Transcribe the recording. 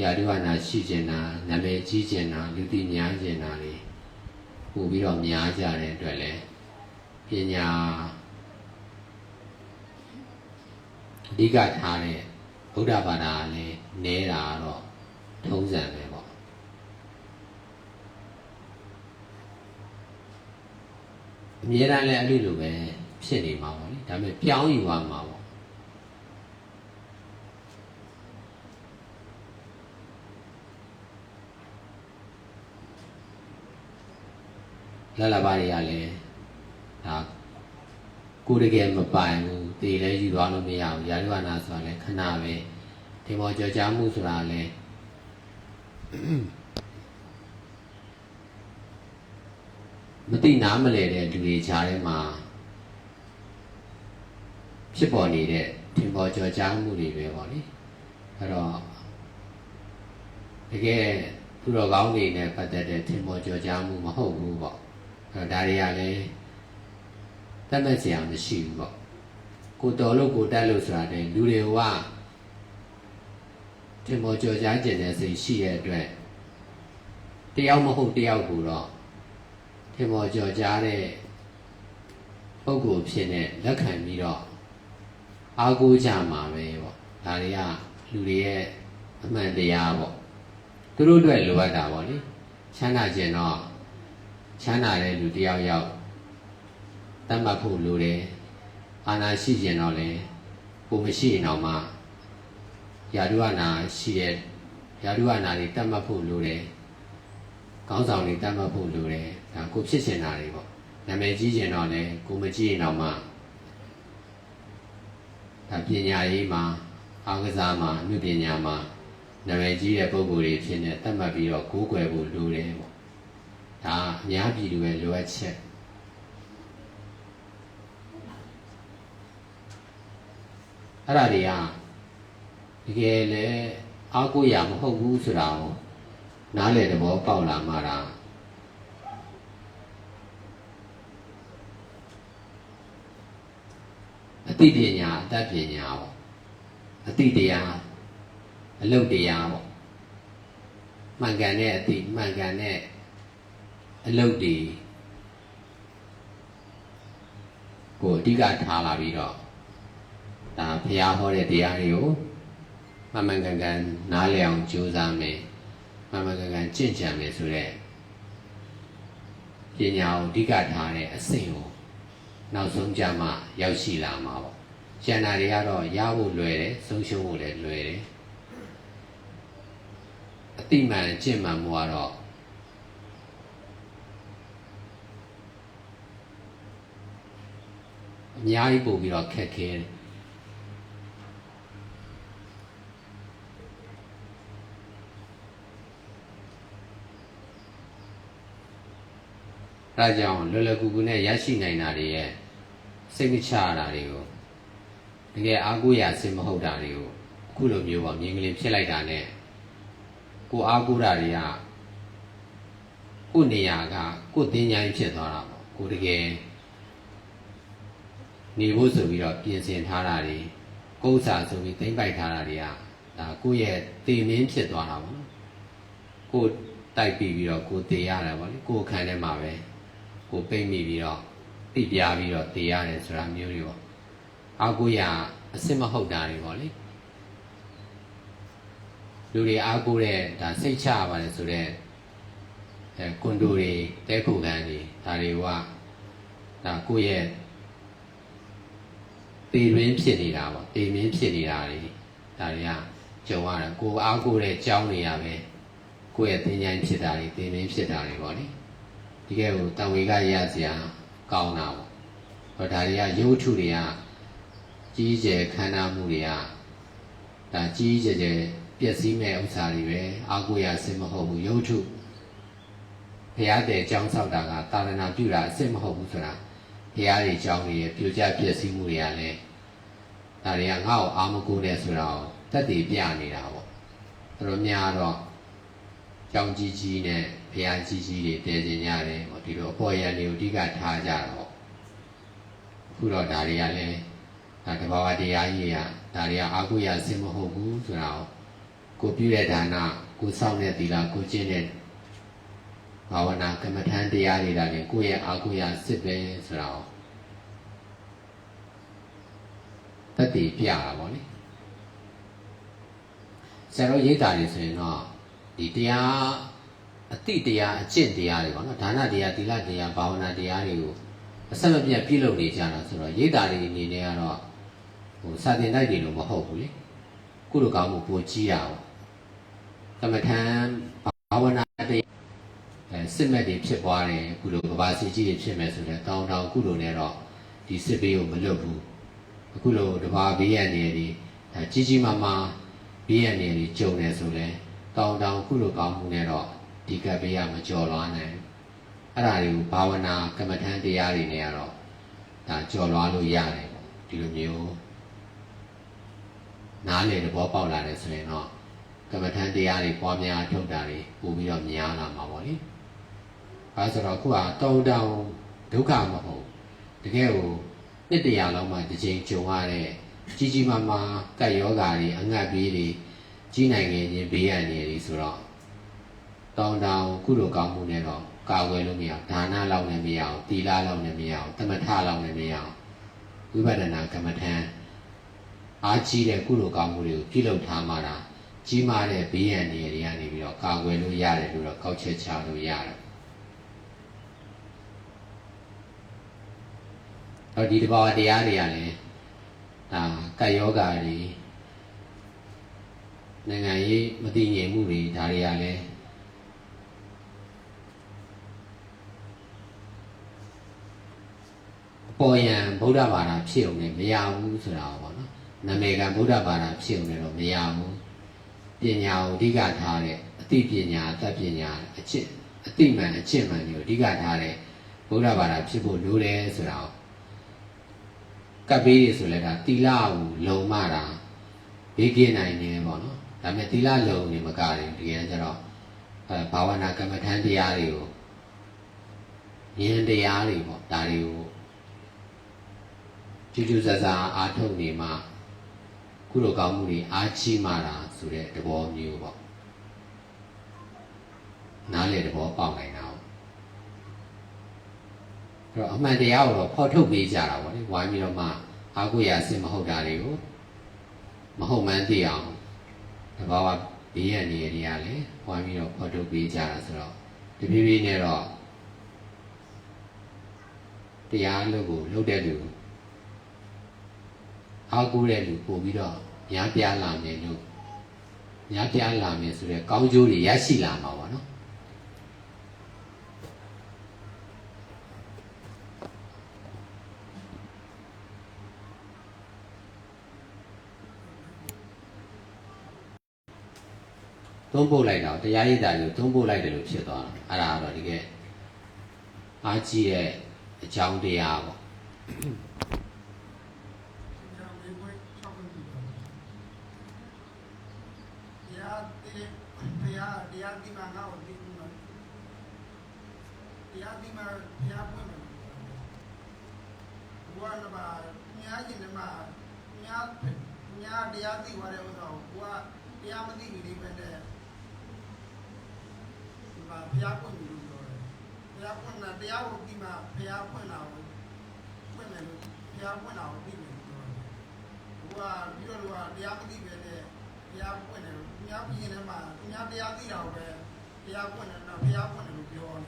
ယာတုဝနာရှိကျင်တာနာမည်ကြီးကျင်တာလူသိများကျင်တာတွေပို့ပြီးတော့များကြတဲ့အတွက်လည်းပညာအဓိကထားတဲ့ဗုဒ္ဓဘာသာလည်းနဲတာတော့ထုံးစံပဲပေါ့အမြဲတမ်းလည်းအဲ့ဒီလိုပဲဖြစ်နေမှာပေါ့လေဒါပေမဲ့ပြောင်းယူရမှာပေါ့ လက်လာပါတွေကလည်းဒါကိုယ်တကယ်မပိုင်ဘူးတေလည်းယူသွားလို့မရဘူးယာရုဝနာဆိုတာလည်းခဏပဲဒီမောကြောကြားမှုဆိုတာလည်းမတိနားမလဲတဲ့လူတွေခြားထဲမှာဖြစ်ပေါ်နေတဲ့ထင်ပေါ်ကြောကြားမှုတွေပဲပေါ့လေအဲ့တော့တကယ်သူတော်ကောင်းတွေနဲ့ပတ်သက်တဲ့ထင်ပေါ်ကြောကြားမှုမဟုတ်ဘူးပေါ့ အဲ့ဒါတွေကလည်းတတ်မှတ်စရာမရှိဘူးပေါ့ကိုတော်လို့ကိုတက်လို့ဆိုတာတဲ့လူတွေကတင်မောကြော်ကြားကျင်တဲ့စိတ်ရှိတဲ့အတွက်တယောက်မဟုတ်တယောက်ကိုတော့တင်မောကြော်ကြားတဲ့ပုံကိုယ်ဖြစ်နေလက်ခံပြီးတော့အားကိုးကြမှာပဲပေါ့ဒါတွေကလူတွေရဲ့အမှန်တရားပေါ့သူတို့အတွက်လိုအပ်တာပေါ့လေချမ်းသာခြင်းတော့ ချမ်းသာတဲ့လူတယောက်ယောက်တတ်မှတ်ဖို့လိုတယ်အာနာရှိကျင်တော့လေကိုမရှိရင်တော့မှယာရုဝနာရှိတဲ့ယာရုဝနာတွေတတ်မှတ်ဖို့လိုတယ်ကောင်းဆောင်တွေတတ်မှတ်ဖို့လိုတယ်ဒါကိုဖြစ်ချင်တာတွေပေါ့နာမည်ကြီးကျင်တော့လေကိုမကြည့်ရင်တော့မှဒါပညာရေးမှာအားကစားမှာအမှုပညာမှာနာမည်ကြီးတဲ့ပုံကိုယ်တွေဖြစ်နေတတ်မှတ်ပြီးတော့ကိုးကွယ်ဖို့လိုတယ်ပေါ့ ဒါအများပြည်သူရဲ့လိုအပ်ချက်အဲ့ဒါတွေကတကယ်လေအားကိုးရမဟုတ်ဘူးဆိုတာကိုနားလေသဘောပေါက်လာမှတာအသိပညာအတတ်ပညာပေါ့အသိတရားအလုပ်တရားပေါ့မှန်ကန်တဲ့အသိမှန်ကန်တဲ့ အလုပ်တွေကိုအဓိကထားလာပြီးတော့ဒါဘုရားဟောတဲ့တရားတွေကိုမှန်မှန်ကန်ကန်နားလည်အောင်ကြိုးစားမယ်မှန်မှန်ကန်ကန်ကျင့်ကြံမယ်ဆိုတဲ့ပညာကိုအဓိကထားတဲ့အဆင့်ကိုနောက်ဆုံးကြမှာရောက်ရှိလာမှာပေါ့ကျန်တာတွေကတော့ရဖို့လွယ်တယ်ဆုံးရှုံးဖို့လည်းလွယ်တယ်အတိမှန်ကျင့်မှန်မှုကတော့ အများကြီးပို့ပြီးတော့ခက်ခဲတယ်အဲဒါကြောင့်လွယ်လွယ်ကူကူနဲ့ရရှိနိုင်တာတွေရဲ့စိတ်မချရတာတွေကိုတကယ်အားကိုးရစင်မဟုတ်တာတွေကိုအခုလိုမျိုးပေါ့မြင်ကလေးဖြစ်လိုက်တာနဲ့ကိုအားကိုးတာတွေကကိုယ့်နေရာကကိုယ့်တင်းချိုင်းဖြစ်သွားတာပေါ့ကိုတကယ် နေဖို့ဆိုပြီးတော့ပြင်ဆင်ထားတာတွေကုသစာဆိုပြီးသိမ့်ပိုက်ထားတာတွေကဒါကိုယ့်ရဲ့တည်မင်းဖြစ်သွားတာပေါ့နော်ကိုယ်တိုက်ပြီးပြီးတော့ကိုယ်တည်ရတယ်ပေါ့လေကိုယ်ခံထဲမှာပဲကိုယ်ပိတ်မိပြီးတော့တိပြားပြီးတော့တည်ရတယ်ဆိုတာမျိုးတွေပေါ့အာကိုရအစစ်မဟုတ်တာတွေပေါ့လေလူတွေအားကိုးတဲ့ဒါစိတ်ချရပါတယ်ဆိုတော့အဲကွန်ဒိုတွေတဲခုခံတွေဒါတွေကဒါကိုယ့်ရဲ့ ပေရင်းဖြစ်နေတာပေါ့ပေမင်းဖြစ်နေတာတွေဒါတွေကကြုံရတယ်ကိုယ်အားကိုးတဲ့ကြောင်းတွေရပဲကိုယ့်ရဲ့သင်္ချိုင်းဖြစ်တာတွေပေမင်းဖြစ်တာတွေပေါ့လေဒီကဲကိုတံဝေကရစရာကောင်းတာပေါ့ဟောဒါတွေကရုပ်ထုတွေကကြီးကျယ်ခန္ဓာမှုတွေကဒါကြီးကျယ်ကျယ်ပျက်စီးမဲ့ဥစ္စာတွေပဲအားကိုးရစင်မဟုတ်ဘူးရုပ်ထုဘုရားတဲ့ကြောင်းဆောက်တာကတာရဏပြုတာအစ်မဟုတ်ဘူးဆိုတာ ဘုရားတွေကြောင်းတွေရဲ့ပြိုကျပျက်စီးမှုတွေကလည်းဒါတွေကငါ့ကိုအာမကိုနဲ့ဆိုတာကိုတက်တည်ပြနေတာပေါ့သူတို့များတော့ကြောင်းကြီးကြီးနဲ့ဘုရားကြီးကြီးတွေတည်ခြင်းကြတယ်ပေါ့ဒီလိုအပေါ်ရန်တွေကိုအဓိကထားကြတော့အခုတော့ဒါတွေကလည်းဒါတဘာဝတရားကြီးကဒါတွေကအာကိုရစင်မဟုတ်ဘူးဆိုတာကိုကိုပြုတဲ့ဒါနကိုစောင့်တဲ့သီလကိုကျင့်တဲ့ ဘာဝနာကမ္မထန်တရားတွေဒါလည်းကိုယ့်ရဲ့အာကိုရာစစ်ပဲဆိုတာကိုတတ်တည်ပြတာပေါ့လေဆရာတော်ရိတ်တာတွေဆိုရင်တော့ဒီတရားအတိတရားအကျင့်တရားတွေပေါ့နော်ဒါနတရားသီလတရားဘာဝနာတရားတွေကိုအဆက်မပြတ်ပြုလုပ်နေကြတာဆိုတော့ရိတ်တာတွေအနေနဲ့ကတော့ဟိုစာသင်တိုက်တွေလို့မဟုတ်ဘူးလေကုလိုကောင်းမှုပိုကြီးတာပေါ့ကမ္မထံဘာဝနာတရား အဲစစ်မဲ့တွေဖြစ်သွားတယ်ကုလိုကဘာစီကြီးတွေဖြစ်မယ်ဆိုတော့တောင်းတောင်းကုလိုနဲ့တော့ဒီစစ်ဘေးကိုမလွတ်ဘူးအခုလိုတဘာဘေးရနေတွေအဲကြီးကြီးမားမားဘေးရနေတွေကြုံနေဆိုလဲတောင်းတောင်းကုလိုကောင်းမှုနဲ့တော့ဒီကပ်ဘေးကမကြော်လွားနိုင်ဘူးအဲ့ဒါတွေကိုဘာဝနာကမ္မထံတရားတွေနဲ့ကတော့ဒါကြော်လွားလို့ရတယ်ပေါ့ဒီလိုမျိုးနားလေသဘောပေါက်လာတယ်ဆိုရင်တော့ကမ္မထံတရားတွေပွားများထုတ်တာတွေပို့ပြီးတော့များလာမှာပေါ့လေ အဲဆိုတော့ခုကတောင်းတောင်းဒုက္ခမဟုတ်တကယ်ကိုနှစ်တရာလောက်မှတစ်ချိန်ကြုံရတဲ့ကြီးကြီးမားမားကတ်ယောဂါတွေအငတ်ဘေးတွေကြီးနိုင်ငံချင်းဘေးရန်တွေဆိုတော့တောင်းတောင်းကုလိုကောင်းမှုနဲ့တော့ကာကွယ်လို့မရအောင်ဒါနလောက်နဲ့မရအောင်သီလလောက်နဲ့မရအောင်တမထလောက်နဲ့မရအောင်ဝိပဿနာကမ္မထံအားကြီးတဲ့ကုလိုကောင်းမှုတွေကိုပြုလုပ်ထားမှတာကြီးမားတဲ့ဘေးရန်တွေတွေကနေပြီးတော့ကာကွယ်လို့ရတယ်လို့တော့ကောက်ချက်ချလို့ရတယ်။ တော့ဒီတဘာဝတရားတွေကလည်းဒါကာယောဂါတွေနိုင်ငံရေးမတည်ငြိမ်မှုတွေဒါတွေကလည်းပေါ်ရန်ဗုဒ္ဓဘာသာဖြစ်အောင်လည်းမရဘူးဆိုတာပေါ့နော်နာမည်ကဗုဒ္ဓဘာသာဖြစ်အောင်လည်းတော့မရဘူးပညာကိုအဓိကထားတဲ့အသိပညာအတတ်ပညာအချစ်အသိမှန်အချစ်မှန်ကိုအဓိကထားတဲ့ဗုဒ္ဓဘာသာဖြစ်ဖို့လိုတယ်ဆိုတာ ကိုကပ်ပေးရဆိုလဲဒါတီလာကိုလုံမတာဘေးကင်းနိုင်တယ်ပေါ့နော်ဒါပေမဲ့တီလာလုံနေမကရင်ဒီကနေ့ကျတော့အဲဘာဝနာကမ္မထန်တရားတွေကိုဉာဏ်တရားတွေပေါ့ဒါတွေကိုကျူးကျူးဆဆာအားထုတ်နေမှကုလိုကောင်းမှုတွေအားကြီးမှတာဆိုတဲ့သဘောမျိုးပေါ့နားလေသဘောပေါက်နိုင်တာပေါ့အဲ့ တော့အမှန်တရားကိုတော့ဖော်ထုတ်ပေးကြတာပေါ့လေဝိုင်းပြီးတော့မှအာကိုရာစင်မဟုတ်တာတွေကိုမဟုတ်မှန်းသိအောင်တဘာဝဘေးရန်နေရတွေကလည်းဝိုင်းပြီးတော့ဖော်ထုတ်ပေးကြတာဆိုတော့တဖြည်းဖြည်းနဲ့တော့တရားလို့ကိုလုပ်တဲ့လူအားကိုးတဲ့လူပို့ပြီးတော့များပြားလာမယ်လို့များပြားလာမယ်ဆိုတော့ကောင်းကျိုးတွေရရှိလာမှာပါနော် သုံးပို့လိုက်တော့တရားရည်တာကိုသုံးပို့လိုက်တယ်လို့ဖြစ်သွားတာအဲ့ဒါကတော့ဒီကအားကြီးတဲ့အကြောင်းတရားပေါ့တရားတရားတရားဒီမှာငါ့ကိုဒီမှာတရားဒီမှာတရားပွင့်တယ်ဘုရားကဘာညာကျင်တယ်မှာညာညာတရားသိသွားတဲ့ဥစ္စာကိုဘုရားတရားမသိဘူးလေးပဲတဲ့ဒီ မှာဘုရားပွင့်တယ်လို့ပြောတယ်ဘုရားပွင့်တာတရားကိုဒီမှာဘုရားပွင့်တာကိုပွင့်တယ်လို့ဘုရားပွင့်တာကိုသိတယ်လို့ပြောတယ်ဘုရားပြီးတော့တရားမသိပဲတဲ့တရားပွင့်တယ်ဘုရားပြင်းထဲမှာဘုရားတရားသိတာကိုပဲတရားပွင့်တယ်နော်ဘုရားပွင့်တယ်လို့ပြောတယ်